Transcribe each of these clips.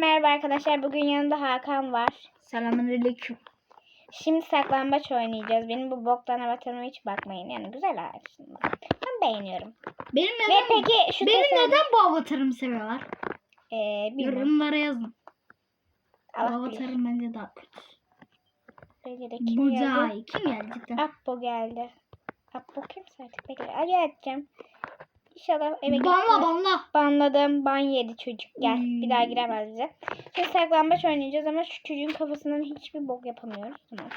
Merhaba arkadaşlar. Bugün yanımda Hakan var. Selamünaleyküm. Şimdi saklambaç oynayacağız. Benim bu boktan avatarıma hiç bakmayın. Yani güzel aslında. Ben beğeniyorum. Benim Ve neden, peki şu benim tasarım- neden bu avatarımı seviyorlar? Ee. Yorumlara yazın. Allah bilir. avatarım bence daha kötü. Bence de kim Bu geldi? daha iyi. Kim geldi cidden? Appo geldi. Appo kimse artık bekle. Ali açacağım. İnşallah eve Banla banla. Banladım. Ban yedi çocuk. Gel. Hmm. Bir daha giremez bize. Şimdi saklambaç oynayacağız ama şu çocuğun kafasından hiçbir bok yapamıyoruz. Tamam.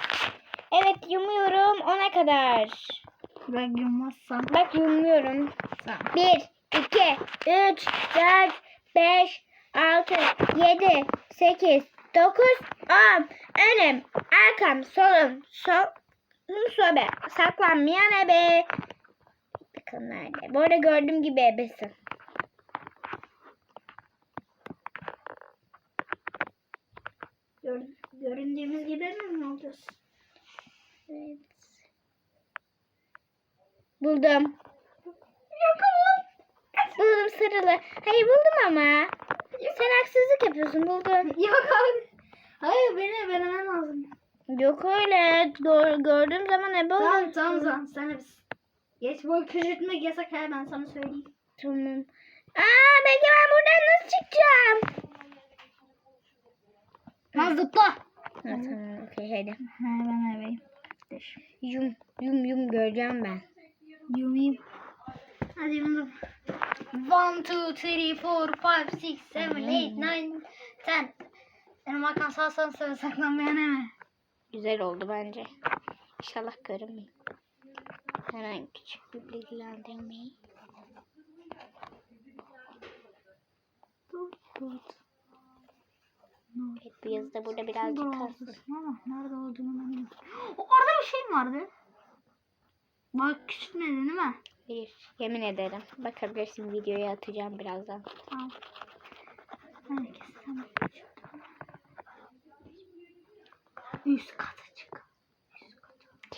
Evet yumuyorum. Ona kadar. Ben yummazsam. Bak yumuyorum. Tamam. 1, 2, 3, 4, 5, 6, 7, 8, 9, 10. Önüm, arkam, solum, sol, sobe. Saklanmayan ebe. Bakın nerede. Bu arada gördüğüm gibi ebesi. Gör, göründüğümüz gibi mi olacağız? Evet. Buldum. Buldum sarılı. Hayır buldum ama. Sen haksızlık yapıyorsun buldum. Yok abi. Hayır beni ben hemen lazım. Yok öyle. Gör, gördüğüm zaman ebe Tamam olur. tamam tamam sen hepsi. Geç boy küçültmek yasak ha ben sana söyleyeyim. Tamam. Aa peki ben buradan nasıl çıkacağım? Lan zıpla. Ha, tamam okey hadi. Ha ben eveyim. Dur. Yum yum yum göreceğim ben. Yumayım. Hadi yumdum. 1, 2, 3, 4, 5, 6, 7, 8, 9, 10. Benim Hakan sağ sağ saklanmayan hemen. Güzel oldu bence. İnşallah görünmeyeyim. Hemen küçük bir bilgilendirmeyi. Evet yazı da burada birazcık kalsın. Nerede olduğunu ben bilmiyorum. Orada bir şey mi vardı? Bak küçültmedin değil mi? Bir yemin ederim. Bakabilirsin videoya atacağım birazdan. Tamam. Herkes tamam. Üst kata çık.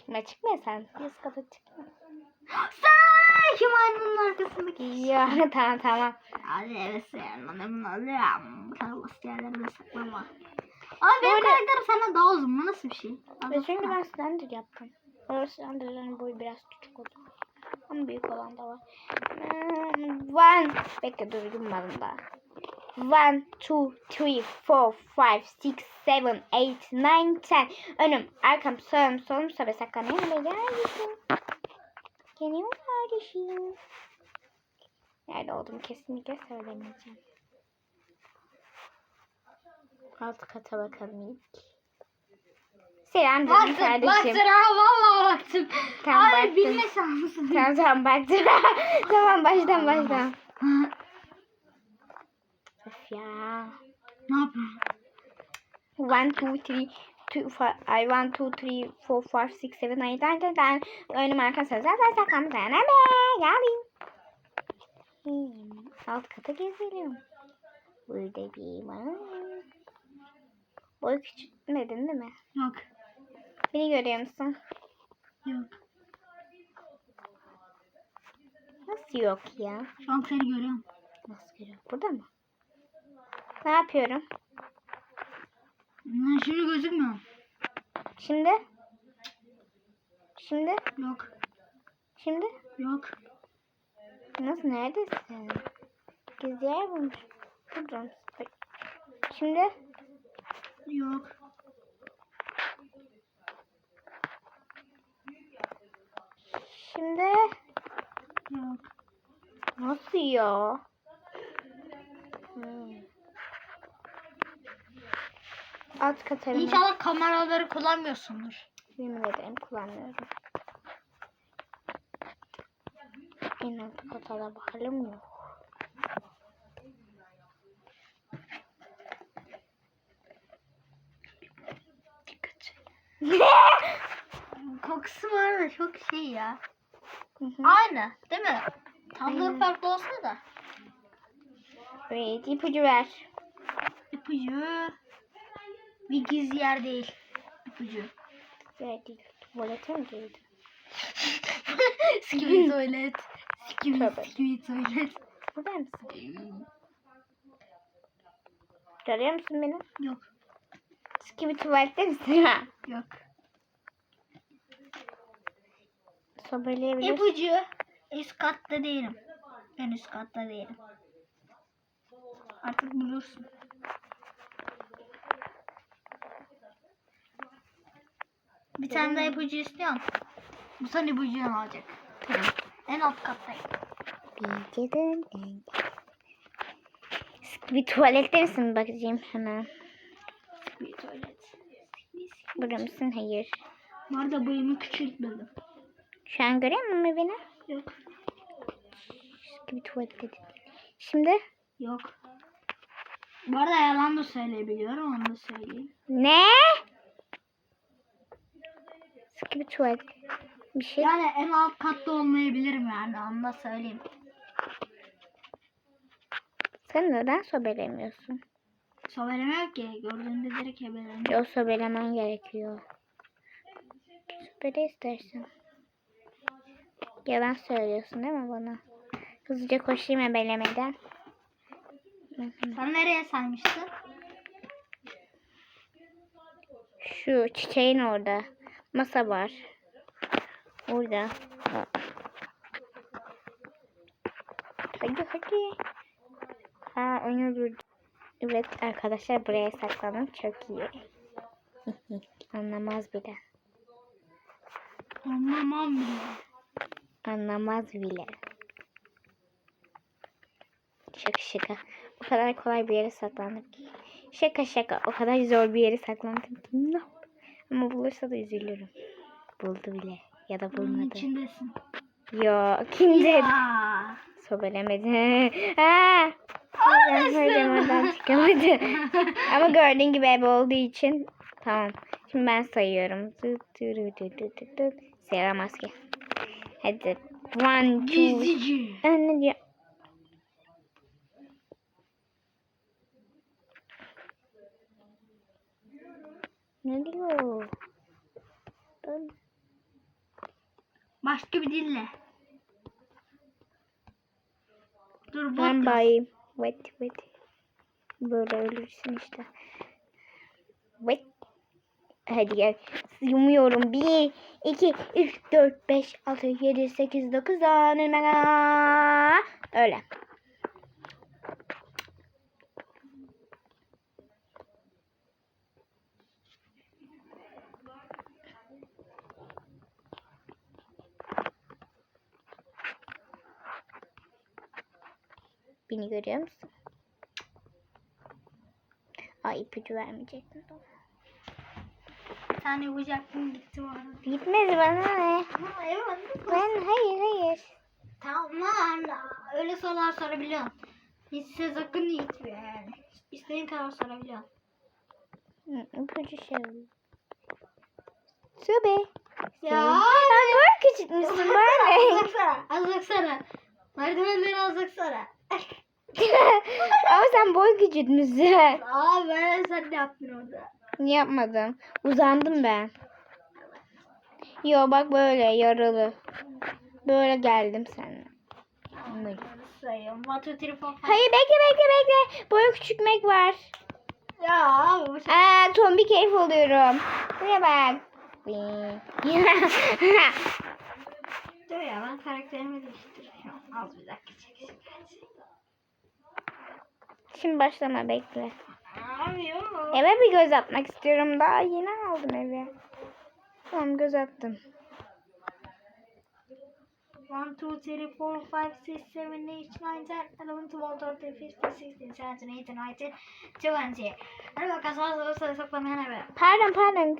Çıkma çıkma sen. Yüz kata çıkma. Kim aynanın arkasındaki? Ya tamam tamam. Hadi evet sen bana bunu alıyorum. Bu kadar basit yerlerde saklama. Abi benim Böyle- karakterim senden daha uzun. Bu nasıl bir şey? Ve çünkü ben slender yaptım. Orası slenderların boyu biraz küçük oldu. Ama büyük olan da var. Hmm, One. Bekle dur yummadım daha. One, two, three, four, five, six, seven, eight, nine, ten. Önüm, arkam, sağım, solum, sobe saklanayım ve geldim. Geliyorum kardeşim. Nerede olduğumu kesinlikle söylemeyeceğim. Alt kata bakalım ilk. Selam canım Baktım, kardeşim. baktım ha valla baktım. Tamam, Abi baktım. bilme. Tamam tamam baktım. tamam baştan baştan. Öf ya. ne two, three, two, five, I one, two, three, four, five, six, seven, eight, nine, ten, ten. Önüm arka sözler ve sakam sana be. Geldim. Hmm, Alt kata gezelim. Burada bir var. Boy küçültmedin değil mi? Yok. Beni görüyor musun? Yok. Nasıl yok ya? Şu an seni görüyorum. Nasıl görüyor? Burada mı? Ne yapıyorum? Şimdi gözükmüyor. Şimdi? Şimdi? Yok. Şimdi? Yok. Nasıl? Neredesin? Gizli yer bulmuş. Buradan. Bak. Şimdi? Yok. Şimdi? Yok. Nasıl ya? Hmm. Alt katarım. İnşallah kameraları kullanmıyorsundur. Yemin ederim kullanmıyorum. En alt katada bakalım yok. Kokusu var da çok şey ya. Hı hı. Aynı değil mi? Tatları Aynen. farklı olsa da. Evet ipucu ver. İpucu. Bir gizli yer değil. İpucu. Verdik. Tuvalete mi girdi? Skibidi tuvalet. Skibidi skibidi tuvalet. Burada mısın? Görüyor musun beni? Yok. Gibi tuvalette misin? Yok. Sobeleyebilirsin. İpucu üst katta değilim. En üst katta değilim. Artık bulursun. Bir tane daha ipucu istiyorsun. Bu son ipucunu alacak. Tamam. En alt kattayım. Bir tuvalette misin bakacağım hemen. Bir tuvalet. Burada mısın? Hayır. Bu arada boyumu küçültmedim. Şu an görüyor musun beni? Yok. Bir tuvalette değil. Şimdi Yok. Bu arada yalan da söyleyebiliyorum onu da söyleyeyim. ne? Bir tuvalet. Bir şey. Yani en alt katta olmayabilirim yani onu da söyleyeyim. Sen neden sobelemiyorsun? Yok ki gördüğünde direkt ebelerim. Yok sobelemen gerekiyor. Sobele istersen. Yalan söylüyorsun değil mi bana? Hızlıca koşayım ebelemeden. Sen nereye saymıştın? Şu çiçeğin orada. Masa var. Orada. Hadi hadi. Ha onu dur. Evet arkadaşlar buraya saklanın. Çok iyi. Anlamaz bile. Anlamam bile. Anlamaz bile. Şaka şaka. O kadar kolay bir yere saklandık ki. Şaka şaka. O kadar zor bir yere saklandım ki. No. Ama bulursa da üzülürüm. Buldu bile. Ya da Bunun bulmadı. içindesin. Yo kim dedi? Ya. Sobelemedi. ha. Hocam oradan çıkamadı. Ama gördüğün gibi ebe olduğu için tamam. Şimdi ben sayıyorum. Sera maske. Hadi. One, two. Gizlici. Ne diyor? Ben- Başka bir dille. Dur Ben bayım. Wait, wait. Böyle ölürsün işte. Wait. Hadi gel. Yumuyorum. 1, 2, 3, 4, 5, 6, 7, 8, 9, 10. Öyle. Beni görüyor musun? Ay ipucu vermeyecektim. Bir tane yapacaktım gitti bu arada. Gitmez bana ne? Ha, evet. Ben hayır hayır. Tamam. Öyle sorular sorabiliyorsun. Hiç söz hakkın gitmiyor yani. İstediğin kadar sorabiliyorsun. Hı, İpucu şey. Söbe. Ya. Sen böyle küçültmüşsün böyle. Azıksana. Azıksana. Merdivenleri azıksana. Ama sen boy küçültmüşsün. Aa ben sen ne yaptın orada? Yapmadım. Uzandım ben. Yo bak böyle yaralı. Böyle geldim seninle. Hayır bekle bekle bekle. Boy küçültmek var. Ya abi Aa tombi keyif oluyorum. Buraya bak. Dur ya ben karakterimi değiştiriyorum. Az bir dakika çekeceğim. Şimdi başlama bekle. Eve bir göz atmak istiyorum. Daha yeni aldım eve. Tamam göz attım. 1, 2, 3, 4, 5, 6, 7, 8, 9, 10, 11, 12, 13, 14, 15, 16, 17, 18, 19, 20. Hadi bakalım sana soru soru saklamaya be. Pardon pardon.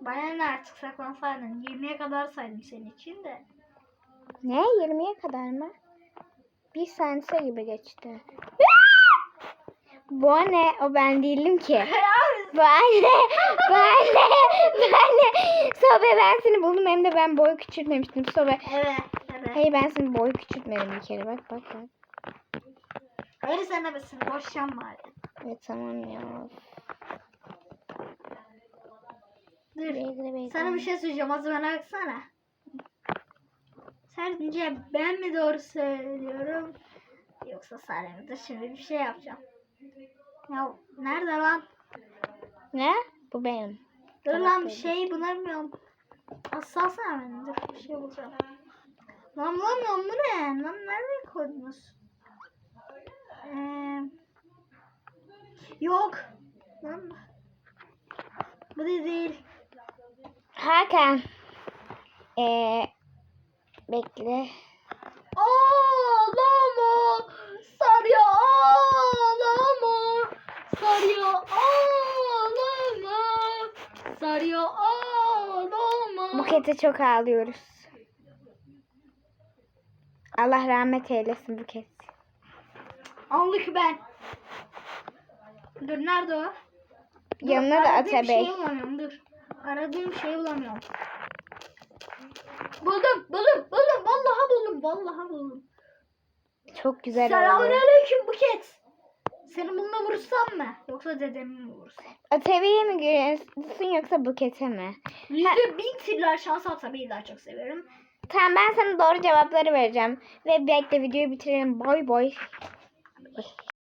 Bana ne artık saklansaydın. 20'ye kadar saydım senin için de. Ne? 20'ye kadar mı? Bir saniyesi gibi geçti. Bu ne? O ben değildim ki. Bu anne. Bu anne. Bu anne. Sobe ben seni buldum hem de ben boy küçültmemiştim. Sobe. evet, evet. Hayır ben seni boy küçültmedim bir kere. Bak bak bak. Öyle sen de misin? Boş yapma. Evet tamam ya. Dur. Bekle bekle. Sana bir şey söyleyeceğim. Az bana baksana. Sence ben mi doğru söylüyorum? Yoksa Sare mi? Şimdi bir şey yapacağım. Ya nerede lan? Ne? Bu benim. Dur lan bir şey bulamıyorum. Assalsana beni dur bir şey bulacağım. Lan bulamıyorum bu ne? Lan nereye koydunuz? Ee, yok. Lan. Bu da değil. Hakan. Ee, bekle. Ağlama sarıyor ağlama sarıyor ağlama sarıyor ağlama Buket'e çok ağlıyoruz. Allah rahmet eylesin Buket. Anlık ben. Dur nerede o? Dur, Yanına da Atabey. şeyi bulamıyorum dur. Aradığım şeyi bulamıyorum. Buldum buldum buldum vallahi buldum vallahi buldum. Çok güzel oldu. Selamünaleyküm Buket. Seni bununla vursam mı? Yoksa dedemi mi vursam? Atabe'ye mi gülüyorsun yoksa Buket'e mi? Yüzde bin trilyon şans Atabe'yi daha çok severim. Tamam ben sana doğru cevapları vereceğim. Ve bekle videoyu bitirelim. Boy boy.